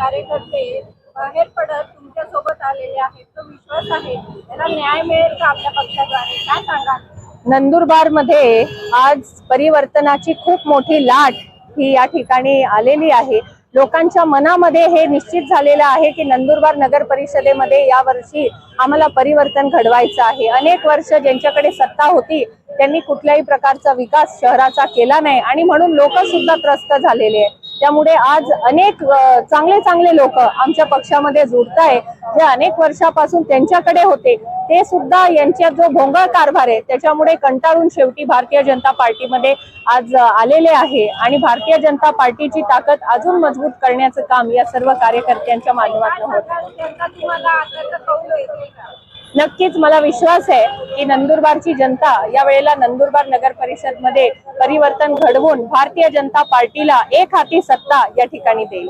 कार्यकर्ते बाहेर पडत तुमच्यासोबत आलेले आहेत. तो विश्वास आहे. त्याला न्याय मिळेल का आपल्या पक्षाद्वारे? काय सांगाल? नंदुरबारमध्ये आज परिवर्तनाची खूप मोठी लाट ही या ठिकाणी आलेली आहे. लोकांच्या मनामध्ये हे निश्चित झालेलं आहे की नंदुरबार नगर परिषदेमध्ये या वर्षी आम्हाला परिवर्तन घडवायचं आहे. अनेक वर्ष ज्यांच्याकडे सत्ता होती त्यांनी कुठल्याही प्रकारचा विकास शहराचा केला नाही आणि म्हणून लोक सुद्धा त्रस्त झालेले आहेत. त्यामुळे आज अनेक चांगले चांगले लोक आमच्या पक्षामध्ये जुडत आहे जे अनेक वर्षापासून त्यांच्याकडे होते ते सुद्धा यांच्या जो भोंगळ कारभार आहे त्याच्यामुळे कंटाळून शेवटी भारतीय जनता पार्टीमध्ये आज आलेले आहे. आणि भारतीय जनता पार्टीची ताकद अजून मजबूत करण्याचं काम या सर्व कार्यकर्त्यांच्या माध्यमातून होत नक्कीच मला विश्वास आहे की नंदुरबारची जनता या वेळेला नंदुरबार नगर परिषदमध्ये परिवर्तन घडवून भारतीय जनता पार्टीला एक हाती सत्ता या ठिकाणी देईल.